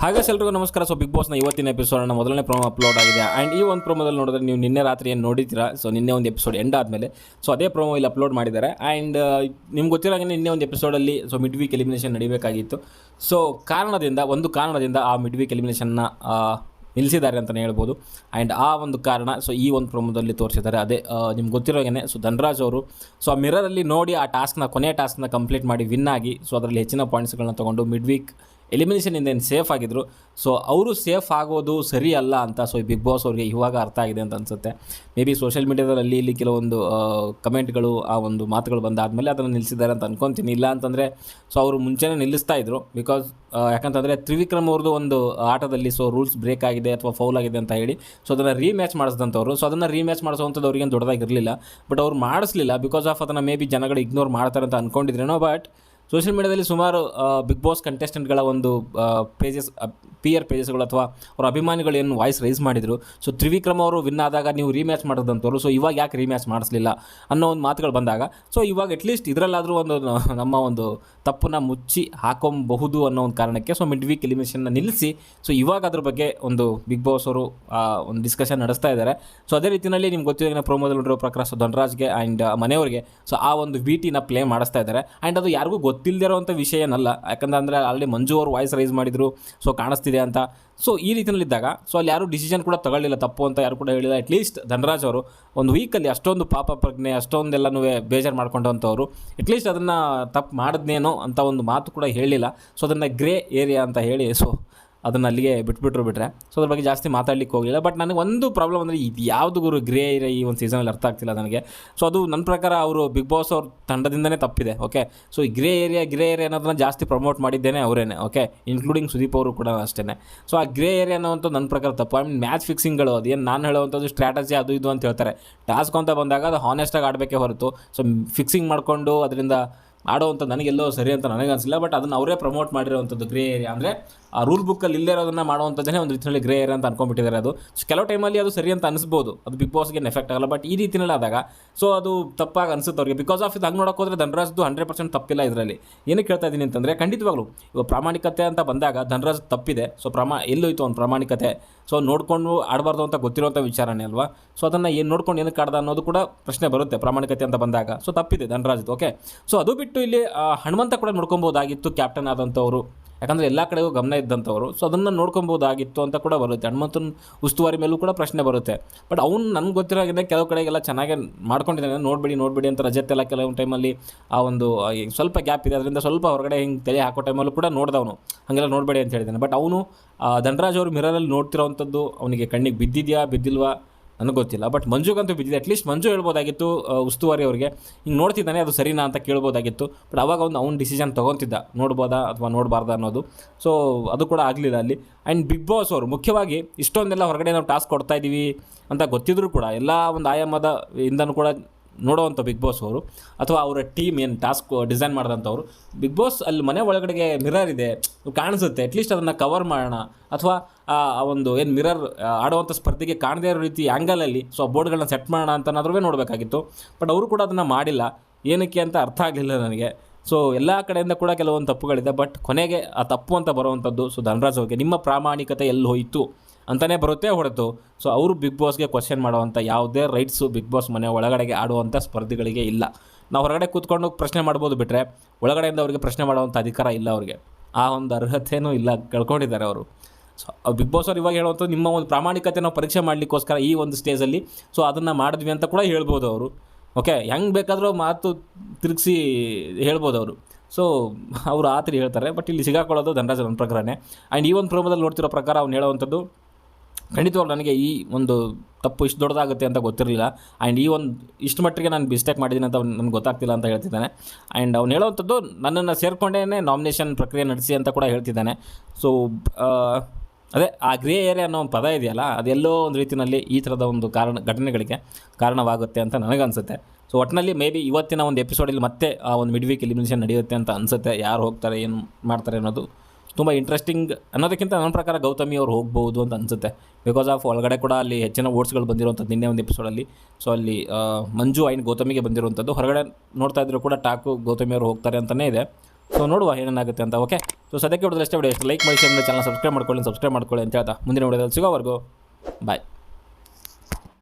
ಹಾಗೆ ಎಲ್ರಿಗೂ ನಮಸ್ಕಾರ. ಸೊ ಬಿಗ್ ಬಾಸ್ನ ಇವತ್ತಿನ ಎಪಿಸೋಡ್ನ ಮೊದಲನೇ ಪ್ರೋಮೋ ಅಪ್ಲೋಡ್ ಆಗಿದೆ. ಆ್ಯಂಡ್ ಈ ಒಂದು ಪ್ರೋಮೋದಲ್ಲಿ ನೋಡಿದ್ರೆ ನೀವು ನಿನ್ನೆ ರಾತ್ರಿ ಏನು ನೋಡಿದ್ದೀರಾ? ಸೊ ನಿನ್ನೆ ಒಂದು ಎಪಿಸೋಡ್ ಎಂಡ್ ಆದಮೇಲೆ. ಸೊ ಅದೇ ಪ್ರೋಮೋ ಇಲ್ಲಿ ಅಪ್ಲೋಡ್ ಮಾಡಿದ್ದಾರೆ. ಆ್ಯಂಡ್ ನಿಮ್ಗೆ ಗೊತ್ತಿರೋ ಹಾಗೆ ನಿನ್ನೆ ಒಂದು ಎಪಿಸೋಡಲ್ಲಿ ಸೊ ಮಿಡ್ ವೀಕ್ ಎಲಿಮಿನೇಷನ್ ನಡಿಬೇಕಾಗಿತ್ತು. ಸೊ ಕಾರಣದಿಂದ, ಒಂದು ಕಾರಣದಿಂದ ಆ ಮಿಡ್ ವೀಕ್ ಎಲಿಮಿನೇಷನ್ನ ನಿಲ್ಲಿಸಿದ್ದಾರೆ ಅಂತಲೇ ಹೇಳ್ಬೋದು. ಆ್ಯಂಡ್ ಆ ಒಂದು ಕಾರಣ ಸೊ ಈ ಒಂದು ಪ್ರೋಮೋದಲ್ಲಿ ತೋರಿಸಿದ್ದಾರೆ. ಅದೇ ನಿಮ್ಗೆ ಗೊತ್ತಿರೋಗೇನೆ ಸೊ ಧನರಾಜ್ ಅವರು ಸೊ ಆ ಮಿರರಲ್ಲಿ ನೋಡಿ ಆ ಟಾಸ್ಕ್ನ ಕೊನೆಯ ಟಾಸ್ಕ್ನ ಕಂಪ್ಲೀಟ್ ಮಾಡಿ ವಿನ್ ಆಗಿ ಸೊ ಅದರಲ್ಲಿ ಹೆಚ್ಚಿನ ಪಾಯಿಂಟ್ಸ್ಗಳನ್ನ ತೊಗೊಂಡು ಮಿಡ್ ವೀಕ್ ಎಲಿಮಿನೇಷನಿಂದ ಏನು ಸೇಫ್ ಆಗಿದ್ರು. ಸೊ ಅವರು ಸೇಫ್ ಆಗೋದು ಸರಿ ಅಲ್ಲ ಅಂತ ಸೊ ಬಿಗ್ ಬಾಸ್ ಅವ್ರಿಗೆ ಇವಾಗ ಅರ್ಥ ಆಗಿದೆ ಅಂತ ಅನಿಸುತ್ತೆ. ಮೇ ಬಿ ಸೋಷಿಯಲ್ ಮೀಡಿಯಾದಲ್ಲಿ ಇಲ್ಲಿ ಕೆಲವೊಂದು ಕಮೆಂಟ್ಗಳು ಆ ಒಂದು ಮಾತುಗಳು ಬಂದಾದಮೇಲೆ ಅದನ್ನು ನಿಲ್ಲಿಸಿದ್ದಾರೆ ಅಂತ ಅನ್ಕೊತೀನಿ. ಇಲ್ಲ ಅಂತಂದರೆ ಸೊ ಅವರು ಮುಂಚೆನೇ ನಿಲ್ಲಿಸ್ತಾ ಇದ್ರು. ಬಿಕಾಸ್ ಯಾಕಂತಂದರೆ ತ್ರಿವಿಕ್ರಮ್ ಅವ್ರದ್ದು ಒಂದು ಆಟದಲ್ಲಿ ಸೊ ರೂಲ್ಸ್ ಬ್ರೇಕ್ ಆಗಿದೆ ಅಥವಾ ಫೌಲ್ ಆಗಿದೆ ಅಂತ ಹೇಳಿ ಸೊ ಅದನ್ನು ರೀಮ್ಯಾಚ್ ಮಾಡಿಸಿದಂಥವ್ರು ಸೊ ಅದನ್ನು ರೀಮ್ಯಾಚ್ ಮಾಡಿಸುವಂಥದ್ದು ಅವ್ರಿಗೇನು ದೊಡ್ಡದಾಗಿರಲಿಲ್ಲ. ಬಟ್ ಅವ್ರು ಮಾಡಿಸ್ಲಿಲ್ಲ ಬಿಕಾಸ್ ಆಫ್ ಅದನ್ನು ಮೇ ಬಿ ಜನಗಳು ಇಗ್ನೋರ್ ಮಾಡ್ತಾರೆ ಅಂತ ಅಂದ್ಕೊಂಡಿದ್ರೇನೋ ಬಟ್ ಸೋಷಿಯಲ್ ಮೀಡ್ಯಾದಲ್ಲಿ ಸುಮಾರು ಬಿಗ್ ಬಾಸ್ ಕಂಟೆಸ್ಟೆಂಟ್ಗಳ ಒಂದು ಪೇಜಸ್ ಪಿಯರ್ ಪೇಜಸ್ಗಳು ಅಥವಾ ಅವರ ಅಭಿಮಾನಿಗಳು ಏನು ವಾಯ್ಸ್ ರೈಸ್ ಮಾಡಿದರು. ಸೊ ತ್ರಿವಿಕ್ರಮ್ ಅವರು ವಿನ್ ಆದಾಗ ನೀವು ರೀಮ್ಯಾಚ್ ಮಾಡಿದಂಥವ್ರು ಸೊ ಇವಾಗ ಯಾಕೆ ರೀಮ್ಯಾಚ್ ಮಾಡಿಸ್ಲಿಲ್ಲ ಅನ್ನೋ ಒಂದು ಮಾತುಗಳು ಬಂದಾಗ ಸೊ ಇವಾಗ ಅಟ್ಲೀಸ್ಟ್ ಇದರಲ್ಲಾದರೂ ಒಂದು, ನಮ್ಮ ಒಂದು ತಪ್ಪನ್ನ ಮುಚ್ಚಿ ಹಾಕೊಬಹುದು ಅನ್ನೋ ಒಂದು ಕಾರಣಕ್ಕೆ ಸೊ ಮಿಡ್ ವೀಕ್ ಎಲಿಮಿನೇಷನ್ನ ನಿಲ್ಲಿಸಿ ಸೊ ಇವಾಗ ಅದ್ರ ಬಗ್ಗೆ ಒಂದು ಬಿಗ್ ಬಾಸ್ ಅವರು ಒಂದು ಡಿಸ್ಕಷನ್ ನಡೆಸ್ತಾ ಇದ್ದಾರೆ. ಸೊ ಅದೇ ರೀತಿಯಲ್ಲಿ ನಿಮ್ಗೆ ಗೊತ್ತಿರೋ ಪ್ರೋಮೋದಲ್ಲಿ ಸೊ ಧನರಾಜ್ಗೆ ಆ್ಯಂಡ್ ಮನೆಯವರಿಗೆ ಸೊ ಆ ಒಂದು ವಿಟಿನ ಪ್ಲೇ ಮಾಡಿಸ್ತಾ ಇದ್ದಾರೆ. ಆ್ಯಂಡ್ ಅದು ಯಾರಿಗೂ ಗೊತ್ತಿಲ್ಲದಿರೋಂಥ ವಿಷಯ ಏನಲ್ಲ. ಯಾಕಂದರೆ ಆಲ್ರೆಡಿ ಮಂಜು ಅವರು ವಾಯ್ಸ್ ರೈಸ್ ಮಾಡಿದರು ಸೊ ಕಾಣಿಸ್ತಿದೆ ಅಂತ. ಸೊ ಈ ರೀತಿಯಲ್ಲಿದ್ದಾಗ ಸೊ ಅಲ್ಲಿ ಯಾರೂ ಡಿಸಿಷನ್ ಕೂಡ ತಗೊಳ್ಳಿಲ್ಲ, ತಪ್ಪು ಅಂತ ಯಾರು ಕೂಡ ಹೇಳಿಲ್ಲ. ಅಟ್ಲೀಸ್ಟ್ ಧನರಾಜ್ ಅವರು ಒಂದು ವೀಕಲ್ಲಿ ಅಷ್ಟೊಂದು ಪಾಪ ಪ್ರಜ್ಞೆ, ಅಷ್ಟೊಂದೆಲ್ಲನೂ ಬೇಜಾರು ಮಾಡ್ಕೊಂಡಂಥವ್ರು. ಅಟ್ಲೀಸ್ಟ್ ಅದನ್ನು ತಪ್ಪು ಮಾಡಿದ್ನೇನೋ ಅಂತ ಒಂದು ಮಾತು ಕೂಡ ಹೇಳಿಲ್ಲ. ಸೊ ಅದನ್ನು ಗ್ರೇ ಏರಿಯಾ ಅಂತ ಹೇಳಿ ಸೊ ಅದನ್ನು ಅಲ್ಲಿಗೆ ಬಿಟ್ಬಿಟ್ರು ಬಿಟ್ಟರೆ ಸೊ ಅದ್ರ ಬಗ್ಗೆ ಜಾಸ್ತಿ ಮಾತಾಡ್ಲಿಕ್ಕೆ ಹೋಗಲಿಲ್ಲ. ಬಟ್ ನನಗೆ ಒಂದು ಪ್ರಾಬ್ಲಮ್ ಅಂದರೆ, ಇದು ಯಾವುದು ಗುರು ಗ್ರೇ ಇರೋ ಈ ಒಂದು ಸೀಸನಲ್ಲಿ ಅರ್ಥ ಆಗ್ತಿಲ್ಲ ನನಗೆ. ಸೊ ಅದು ನನ್ನ ಪ್ರಕಾರ ಅವರು ಬಿಗ್ ಬಾಸ್ ಅವ್ರ ತಂಡದಿಂದನೇ ತಪ್ಪಿದೆ ಓಕೆ ಸೊ ಈ ಗ್ರೇ ಏರಿಯಾ ಗ್ರೇ ಏರಿಯಾ ಅನ್ನೋದನ್ನ ಜಾಸ್ತಿ ಪ್ರಮೋಟ್ ಮಾಡಿದ್ದೇನೆ ಅವರೇನೆ ಓಕೆ ಇನ್ಕ್ಲೂಡಿಂಗ್ ಸುದೀಪ್ ಅವರು ಕೂಡ ಅಷ್ಟೇ ಸೊ ಆ ಗ್ರೇ ಏರಿಯಾ ಅನ್ನೋವಂಥ ನನ್ನ ಪ್ರಕಾರ ತಪ್ಪು. ಐ ಮೀನ್ ಮ್ಯಾಚ್ ಫಿಕ್ಸಿಂಗ್ಗಳು ಅದೇನು ನಾನು ಹೇಳುವಂಥದ್ದು ಸ್ಟ್ರಾಟಜಿ ಅದು ಇದು ಅಂತ ಹೇಳ್ತಾರೆ. ಟಾಸ್ಕ್ ಅಂತ ಬಂದಾಗ ಅದು ಹಾನೆಸ್ಟಾಗಿ ಆಡಬೇಕೇ ಹೊರತು. ಸೊ ಫಿಕ್ಸಿಂಗ್ ಮಾಡಿಕೊಂಡು ಅದರಿಂದ ಆಡೋವಂಥ ನನಗೆಲ್ಲೋ ಸರಿ ಅಂತ ನನಗೆ ಅನಿಸಿಲ್ಲ ಬಟ್ ಅದನ್ನು ಅವರೇ ಪ್ರಮೋಟ್ ಮಾಡಿರೋವಂಥದ್ದು ಗ್ರೇ ಏರಿಯಾ ಅಂದರೆ ಆ ರೂಲ್ ಬುಕ್ಕಲ್ಲಿ ಇಲ್ಲೇ ಇರೋದನ್ನು ಮಾಡುವಂಥದ್ದೇ ಒಂದು ರೀತಿಯಲ್ಲಿ ಗ್ರೇ ಏರಿಯಾ ಅಂತ ಅನ್ಕೊಂಡ್ಬಿಟ್ಟಿದ್ದಾರೆ ಅದು. ಸೊ ಕೆಲವು ಟೈಮಲ್ಲಿ ಅದು ಸರಿ ಅಂತ ಅನಿಸ್ಬೋದು. ಅದು ಬಿಗ್ ಬಾಸ್ಗೆ ಎಫೆಕ್ಟ್ ಆಗಲ್ಲ ಬಟ್ ಈ ರೀತಿಯಲ್ಲಿ ಆದಾಗ ಸೊ ಅದು ತಪ್ಪಾಗಿ ಅನಿಸುತ್ತೆ ಅವ್ರಿಗೆ. ಬಿಕಾಸ್ ಆಫ್ ಇದು ಹಂಗೆ ನೋಡೋಕೆ ಹೋದರೆ ಧನರಾಜ್ದು ಹಂಡ್ರೆಡ್ ಪರ್ಸೆಂಟ್ ತಪ್ಪಿಲ್ಲ ಇದರಲ್ಲಿ. ಏನಕ್ಕೆ ಹೇಳ್ತಾ ಇದ್ದೀನಿ ಅಂತಂದರೆ, ಖಂಡಿತವಾಗ್ಲು ಇವಾಗ ಪ್ರಾಮಾಣಿಕತೆ ಅಂತ ಬಂದಾಗ ಧನರಾಜ್ ತಪ್ಪಿದೆ. ಸೊ ಪ್ರಮಾ ಎಲ್ಲೋಯ್ತು ಒಂದು ಪ್ರಾಮಾಣಿಕತೆ. ಸೊ ನೋಡಿಕೊಂಡು ಆಡಬಾರ್ದು ಅಂತ ಗೊತ್ತಿರೋಂಥ ವಿಚಾರನೇ ಅಲ್ವಾ? ಸೊ ಅದನ್ನು ಏನು ನೋಡ್ಕೊಂಡು ಏನಕ್ಕೆ ಕಾಡ್ದ ಅನ್ನೋದು ಕೂಡ ಪ್ರಶ್ನೆ ಬರುತ್ತೆ ಪ್ರಾಮಾಣಿಕತೆ ಅಂತ ಬಂದಾಗ. ಸೊ ತಪ್ಪಿದೆ ಧನರಾಜ್ದು ಓಕೆ ಸೊ ಅದು ಇಲ್ಲಿ ಆ, ಹನುಮಂತ ಕೂಡ ನೋಡ್ಕೊಬೋದಾಗಿತ್ತು ಕ್ಯಾಪ್ಟನ್ ಆದಂಥವರು. ಯಾಕಂದರೆ ಎಲ್ಲ ಕಡೆಗೂ ಗಮನ ಇದ್ದಂಥವರು. ಸೊ ಅದನ್ನು ನೋಡ್ಕೊಬೋದಾಗಿತ್ತು ಅಂತ ಕೂಡ ಬರುತ್ತೆ. ಹನುಮಂತನ ಉಸ್ತುವಾರಿ ಮೇಲೂ ಕೂಡ ಪ್ರಶ್ನೆ ಬರುತ್ತೆ. ಬಟ್ ಅವ್ನು ನನಗೆ ಗೊತ್ತಿರೋ ಹಾಗೆ ಕೆಲವು ಕಡೆಗೆಲ್ಲ ಚೆನ್ನಾಗಿ ಮಾಡ್ಕೊಂಡಿದ್ದಾನೆ. ನೋಡಬೇಡಿ ನೋಡಬೇಡಿ ಅಂತ ರಜೆ ಎಲ್ಲ ಕೆಲವೊಂದು ಟೈಮಲ್ಲಿ ಆ ಒಂದು ಸ್ವಲ್ಪ ಗ್ಯಾಪ್ ಇದೆ. ಅದರಿಂದ ಸ್ವಲ್ಪ ಹೊರಗಡೆ ಹಿಂಗೆ ತಲೆ ಹಾಕೋ ಟೈಮಲ್ಲೂ ಕೂಡ ನೋಡ್ದವನು. ಹಾಗೆಲ್ಲ ನೋಡಬೇಡಿ ಅಂತ ಹೇಳಿದ್ದಾನೆ. ಬಟ್ ಅವನು ಧನರಾಜ್ ಅವರು ಮಿರರಲ್ಲಿ ನೋಡ್ತಿರೋವಂಥದ್ದು ಅವನಿಗೆ ಕಣ್ಣಿಗೆ ಬಿದ್ದಿದೆಯಾ ಬಿದ್ದಿಲ್ವಾ? ನನಗೆ ಗೊತ್ತಿಲ್ಲ. ಬಟ್ ಮಂಜುಗಂತೂ ಬಿದ್ದಿದೆ. ಅಟ್ಲೀಸ್ಟ್ ಮಂಜು ಹೇಳ್ಬೋದಾಗಿತ್ತು ಉಸ್ತುವಾರಿ ಅವರಿಗೆ. ಹಿಂಗೆ ನೋಡ್ತಿದ್ದಾನೆ, ಅದು ಸರಿನಾ ಅಂತ ಕೇಳ್ಬೋದಾಗಿತ್ತು. ಬಟ್ ಅವಾಗ ಒಂದು ಅವ್ನು ಡಿಸಿಷನ್ ತೊಗೊತಿದ್ದ. ನೋಡ್ಬೋದಾ ಅಥವಾ ನೋಡಬಾರ್ದಾ ಅನ್ನೋದು. ಸೊ ಅದು ಕೂಡ ಆಗಲಿಲ್ಲ ಅಲ್ಲಿ. ಆ್ಯಂಡ್ ಬಿಗ್ ಬಾಸ್ ಅವರು, ಮುಖ್ಯವಾಗಿ ಇಷ್ಟೊಂದೆಲ್ಲ ಹೊರಗಡೆ ನಾವು ಟಾಸ್ಕ್ ಕೊಡ್ತಾ ಇದ್ದೀವಿ ಅಂತ ಗೊತ್ತಿದ್ರು ಕೂಡ, ಎಲ್ಲ ಒಂದು ಆಯಾಮದ ಇಂದನೂ ಕೂಡ ನೋಡೋವಂಥ ಬಿಗ್ ಬಾಸ್ ಅವರು ಅಥವಾ ಅವರ ಟೀಮ್ ಏನು ಟಾಸ್ಕ್ ಡಿಸೈನ್ ಮಾಡಿದಂಥವ್ರು ಬಿಗ್ ಬಾಸ್ ಅಲ್ಲಿ ಮನೆ ಒಳಗಡೆಗೆ ಮಿರರ್ ಇದೆ, ಕಾಣಿಸುತ್ತೆ. ಅಟ್ಲೀಸ್ಟ್ ಅದನ್ನು ಕವರ್ ಮಾಡೋಣ. ಅಥವಾ, ಆ ಒಂದು ಏನು ಮಿರರ್ ಆಡುವಂಥ ಸ್ಪರ್ಧೆಗೆ ಕಾಣದೇ ಇರೋ ರೀತಿ ಆ್ಯಂಗಲಲ್ಲಿ ಸೊ ಆ ಬೋರ್ಡ್ಗಳನ್ನ ಸೆಟ್ ಮಾಡೋಣ ಅಂತನಾದ್ರೂ ನೋಡಬೇಕಾಗಿತ್ತು. ಬಟ್ ಅವರು ಕೂಡ ಅದನ್ನು ಮಾಡಿಲ್ಲ. ಏನಕ್ಕೆ ಅಂತ ಅರ್ಥ ಆಗಲಿಲ್ಲ ನನಗೆ. ಸೊ ಎಲ್ಲ ಕಡೆಯಿಂದ ಕೂಡ ಕೆಲವೊಂದು ತಪ್ಪುಗಳಿದೆ. ಬಟ್ ಕೊನೆಗೆ ಆ ತಪ್ಪು ಅಂತ ಬರುವಂಥದ್ದು ಸೊ ಧನರಾಜ್ ಅವ್ರಿಗೆ, ನಿಮ್ಮ ಪ್ರಾಮಾಣಿಕತೆ ಎಲ್ಲಿ ಹೋಯಿತು ಅಂತಲೇ ಬರುತ್ತೆ ಹೊರತು. ಸೊ ಅವರು ಬಿಗ್ ಬಾಸ್ಗೆ ಕ್ವಶನ್ ಮಾಡುವಂಥ ಯಾವುದೇ ರೈಟ್ಸು ಬಿಗ್ ಬಾಸ್ ಮನೆ ಒಳಗಡೆಗೆ ಆಡುವಂಥ ಸ್ಪರ್ಧಿಗಳಿಗೆ ಇಲ್ಲ. ನಾವು ಹೊರಗಡೆ ಕೂತ್ಕೊಂಡು ಪ್ರಶ್ನೆ ಮಾಡ್ಬೋದು ಬಿಟ್ಟರೆ ಒಳಗಡೆಯಿಂದ ಅವರಿಗೆ ಪ್ರಶ್ನೆ ಮಾಡುವಂಥ ಅಧಿಕಾರ ಇಲ್ಲ ಅವರಿಗೆ. ಆ ಒಂದು ಅರ್ಹತೆಯೂ ಇಲ್ಲ ಕಳ್ಕೊಂಡಿದ್ದಾರೆ ಅವರು. ಸೊ ಬಿಗ್ ಬಾಸ್ ಅವ್ರು ಇವಾಗ ಹೇಳುವಂಥದ್ದು ನಿಮ್ಮ ಒಂದು ಪ್ರಾಮಾಣಿಕತೆ ನಾವು ಪರೀಕ್ಷೆ ಮಾಡಲಿಕ್ಕೋಸ್ಕರ ಈ ಒಂದು ಸ್ಟೇಜಲ್ಲಿ ಸೊ ಅದನ್ನು ಮಾಡಿದ್ವಿ ಅಂತ ಕೂಡ ಹೇಳ್ಬೋದು ಅವರು. ಓಕೆ, ಹೆಂಗೆ ಬೇಕಾದರೂ ಮಾತು ತಿರುಗಿಸಿ ಹೇಳ್ಬೋದು ಅವರು. ಸೊ ಅವರು ಆ ಥರ ಹೇಳ್ತಾರೆ ಬಟ್ ಇಲ್ಲಿ ಸಿಗಾಕೊಳ್ಳೋದು ಧನರಾಜ್ ನನ್ನ ಪ್ರಕಾರನೇ. ಆ್ಯಂಡ್ ಈ ಒಂದು ಪ್ರೋಮೋದಲ್ಲಿ ನೋಡ್ತಿರೋ ಪ್ರಕಾರ ಅವ್ನು ಹೇಳುವಂಥದ್ದು, ಖಂಡಿತವಾಗ್ಲೂ ನನಗೆ ಈ ಒಂದು ತಪ್ಪು ಇಷ್ಟು ದೊಡ್ಡದಾಗುತ್ತೆ ಅಂತ ಗೊತ್ತಿರಲಿಲ್ಲ. ಆ್ಯಂಡ್ ಈ ಒಂದು ಇಷ್ಟು ಮಟ್ಟಿಗೆ ನಾನು ಮಿಸ್ಟೇಕ್ ಮಾಡಿದ್ದೀನಿ ಅಂತ ಅವ್ನು ನನಗೆ ಗೊತ್ತಾಗ್ತಿಲ್ಲ ಅಂತ ಹೇಳ್ತಿದ್ದಾನೆ. ಆ್ಯಂಡ್ ಅವ್ನು ಹೇಳುವಂಥದ್ದು ನನ್ನನ್ನು ಸೇರಿಕೊಂಡೇ ನಾಮಿನೇಷನ್ ಪ್ರಕ್ರಿಯೆ ನಡೆಸಿ ಅಂತ ಕೂಡ ಹೇಳ್ತಿದ್ದಾನೆ. ಸೊ ಅದೇ ಆ ಗ್ರೇ ಏರಿಯಾ ಅನ್ನೋ ಒಂದು ಪದ ಇದೆಯಲ್ಲ, ಅದೆಲ್ಲೋ ಒಂದು ರೀತಿಯಲ್ಲಿ ಈ ಥರದ ಒಂದು ಕಾರಣ, ಘಟನೆಗಳಿಗೆ ಕಾರಣವಾಗುತ್ತೆ ಅಂತ ನನಗನ್ಸುತ್ತೆ. ಸೊ ಒಟ್ಟಿನಲ್ಲಿ ಮೇ ಬಿ ಇವತ್ತಿನ ಒಂದು ಎಪಿಸೋಡಲ್ಲಿ ಮತ್ತೆ ಆ ಒಂದು ಮಿಡ್ ವೀಕ್ ಎಲಿಮಿನೇಷನ್ ನಡೆಯುತ್ತೆ ಅಂತ ಅನಿಸುತ್ತೆ. ಯಾರು ಹೋಗ್ತಾರೆ, ಏನು ಮಾಡ್ತಾರೆ ಅನ್ನೋದು ತುಂಬ ಇಂಟ್ರೆಸ್ಟಿಂಗ್ ಅನ್ನೋದಕ್ಕಿಂತ ನನ್ನ ಪ್ರಕಾರ ಗೌತಮಿ ಅವ್ರು ಹೋಗ್ಬೋದು ಅಂತ ಅನಿಸುತ್ತೆ. ಬಿಕಾಸ್ ಆಫ್ ಒಳಗಡೆ ಕೂಡ ಅಲ್ಲಿ ಹೆಚ್ಚಿನ ಓಟ್ಸ್ಗಳು ಬಂದಿರುವಂಥದ್ದು ನಿನ್ನೆ ಒಂದು ಎಪಿಸೋಡಲ್ಲಿ ಸೊ ಅಲ್ಲಿ ಮಂಜು ಆ್ಯಂಡ್ ಗೌತಮಿಗೆ ಬಂದಿರುವಂಥದ್ದು. ಹೊರಗಡೆ ನೋಡ್ತಾ ಇದ್ರು ಕೂಡ ಟಾಕು ಗೌತಮಿ ಅವರು ಹೋಗ್ತಾರೆ ಅಂತಲೇ ಇದೆ. ಸೊ ನೋಡುವ ಏನೇನಾಗುತ್ತೆ ಅಂತ ಓಕೆ ಸೊ ಸದ್ಯಕ್ಕೆ ಹೊಡೆದ್ರೆ ಅಷ್ಟೇ ಎಷ್ಟು ಲೈಕ್ ಮಾಡಿ ಶೇರ್ ಮಾಡಿ ಚಾನಲ್ ಸಬ್ಸ್ಕ್ರೈಬ್ ಮಾಡ್ಕೊಳ್ಳಿ ಸಬ್ಸ್ಕ್ರೈಬ್ ಮಾಡ್ಕೊಳ್ಳಿ ಅಂತ ಹೇಳ್ತಾ ಮುಂದಿನ ವಿಡಿಯೋದಲ್ಲಿ ಸಿಗೋವರೆಗೂ ಬಾಯ್